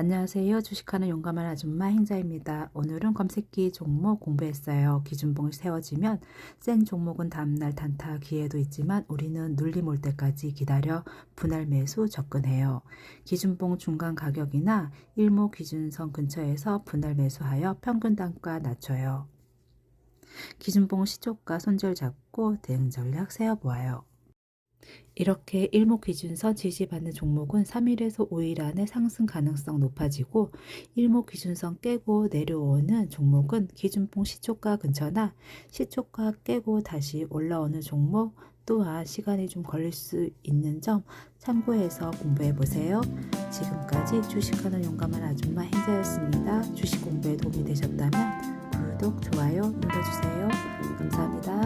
안녕하세요. 주식하는 용감한 아줌마 행자입니다. 오늘은 검색기 종목 공부했어요. 기준봉이 세워지면 센 종목은 다음날 단타 기회도 있지만 우리는 눌림 올 때까지 기다려 분할 매수 접근해요. 기준봉 중간 가격이나 일모 기준선 근처에서 분할 매수하여 평균 단가 낮춰요. 기준봉 시초가 손절 잡고 대응 전략 세워보아요. 이렇게 일목 기준선 지지받는 종목은 3일에서 5일 안에 상승 가능성 높아지고 일목 기준선 깨고 내려오는 종목은 기준봉 시초가 근처나 시초가 깨고 다시 올라오는 종목 또한 시간이 좀 걸릴 수 있는 점 참고해서 공부해 보세요. 지금까지 주식하는 용감한 아줌마 행자였습니다. 주식 공부에 도움이 되셨다면 구독, 좋아요 눌러주세요. 감사합니다.